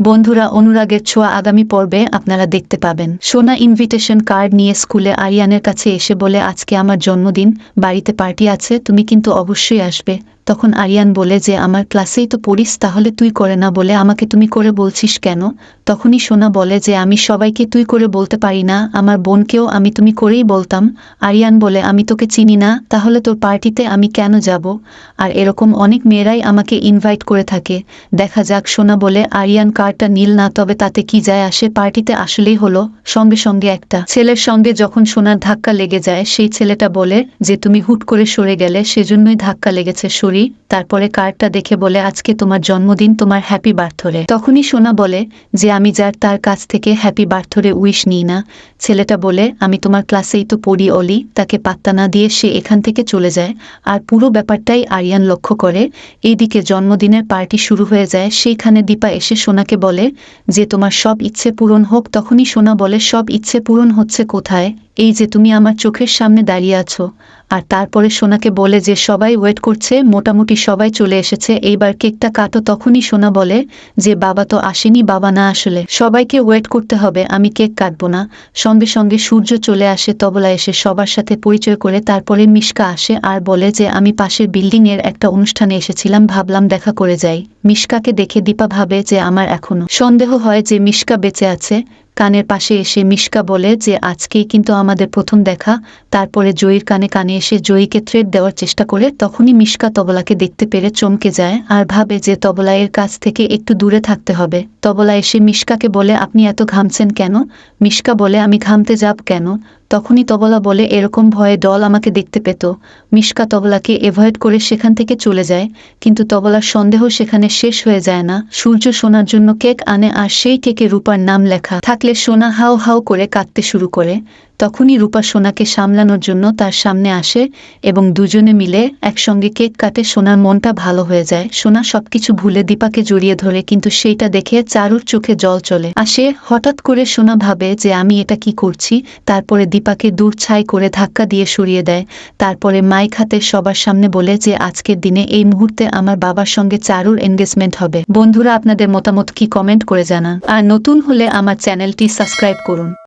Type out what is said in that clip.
বন্ধুরা, অনুরাগের ছোঁয়া আগামী পর্বে আপনারা দেখতে পাবেন। সোনা ইনভিটেশন কার্ড নিয়ে স্কুলে আরিয়ানের কাছে এসে বলে, আজকে আমার জন্মদিন, বাড়িতে পার্টি আছে, তুমি কিন্তু অবশ্যই আসবে। তখন আরিয়ান বলে যে, আমার ক্লাসেই তো পড়িস, তাহলে তুই করে না বলে আমাকে তুমি করে বলছিস কেন? তখনই সোনা বলে যে, আমি সবাইকে তুই করে বলতে পারি না, আমার বোনকেও আমি তুমি করেই বলতাম। আরিয়ান বলে, আমি তোকে চিনি না, তাহলে তোর পার্টিতে আমি কেন যাব? আর এরকম অনেক মেয়েরাই আমাকে ইনভাইট করে থাকে। দেখা যাক, সোনা বলে, আরিয়ান কার্ডটা নীল না, তবে তাতে কি যায় আসে? পার্টিতে আসলেই হলো। সঙ্গে সঙ্গে একটা ছেলের সঙ্গে যখন সোনার ধাক্কা লেগে যায়, সেই ছেলেটা বলে যে, তুমি হুট করে সরে গেলে, সেজন্যই ধাক্কা লেগেছে সরি তারপরে কার্ডটা দেখে বলে, আজকে তোমার জন্মদিন, তোমার হ্যাপি বার্থরে তখনই সোনা বলে যে, আমি যার তার কাছ থেকে হ্যাপি বার্থরে উইশ নিই না। ছেলেটা বলে, আমি তোমার ক্লাসেই তো পড়ি, অলি। তাকে পাত্তা না দিয়ে সে এখান থেকে চলে যায়। আর পুরো ব্যাপারটাই আরিয়ান লক্ষ্য করে। এইদিকে জন্মদিনের পার্টি শুরু হয়ে যায়। সেইখানে দীপা এসে সোনাকে বলে যে, তোমার সব ইচ্ছে পূরণ হোক। তখনই সোনা বলে, সব ইচ্ছে পূরণ হচ্ছে কোথায়? এই যে তুমি আমার চোখের সামনে দাঁড়িয়ে আছো, আর তারপরে সোনাকে বলে যে সবাই ওয়েট করছে, মোটামুটি সবাই চলে এসেছে, এইবার কেকটা কাটো তখনই সোনা বলে যে বাবা তো আসেনি, বাবা না আসলে। সবাইকে ওয়েট করতে হবে, আমি কেক কাটবো না। সঙ্গে সঙ্গে সূর্য চলে আসে, তবলা এসে সবার সাথে পরিচয় করে তারপরে মিশকা আসে আর বলে যে আমি পাশের বিল্ডিং এর একটা অনুষ্ঠানে এসেছিলাম, ভাবলাম দেখা করে যাই। মিশকাকে দেখে দীপা ভাবে যে আমার এখনও সন্দেহ হয় যে মিশকা বেঁচে আছে কানের পাশে এসে মিশকা বলে যে, আজকেই কিন্তু আমাদের প্রথম দেখা। তারপরে জয়ীর কানে কানে এসে জয়ীকে থ্রেড দেওয়ার চেষ্টা করে, তখনই মিশকা তবলাকে দেখতে পেরে চমকে যায় আর ভাবে যে তবলায়ের কাছ থেকে একটু দূরে থাকতে হবে। তবলা এসে মিশকাকে বলে, আপনি এত ঘামছেন কেন? মিশকা বলে, আমি ঘামতে যাব কেন? তখনই তবলা বলে, এরকম ভয়ে দল আমাকে দেখতে পেত। মিশকা তবলাকে এভয়েড করে সেখান থেকে চলে যায়, কিন্তু তবলার সন্দেহ সেখানে শেষ হয়ে যায় না। সূর্য সোনার জন্য কেক আনে আর সেই কেকে রূপার নাম লেখা থাকলে সোনা হাও হাও করে কাঁদতে শুরু করে। তখনই রূপা সোনাকে সামলানোর জন্য তার সামনে আসে এবং দুজনে মিলে একসঙ্গে কেক কাটে। সোনার মনটা ভালো হয়ে যায়। সোনা সবকিছু ভুলে দীপাকে জড়িয়ে ধরে, কিন্তু সেইটা দেখে চারুর চোখে জল চলে। আসে হঠাৎ করে সোনা ভাবে যে আমি এটা কি করছি, তারপরে দীপাকে দূর ছাই করে ধাক্কা দিয়ে সরিয়ে দেয়। তারপরে মাইক হাতে সবার সামনে বলে যে আজকের দিনে এই মুহূর্তে আমার বাবার সঙ্গে চারুর এনগেজমেন্ট হবে। বন্ধুরা, আপনাদের মতামত কি কমেন্ট করে জানা আর নতুন হলে আমার চ্যানেলটি সাবস্ক্রাইব করুন।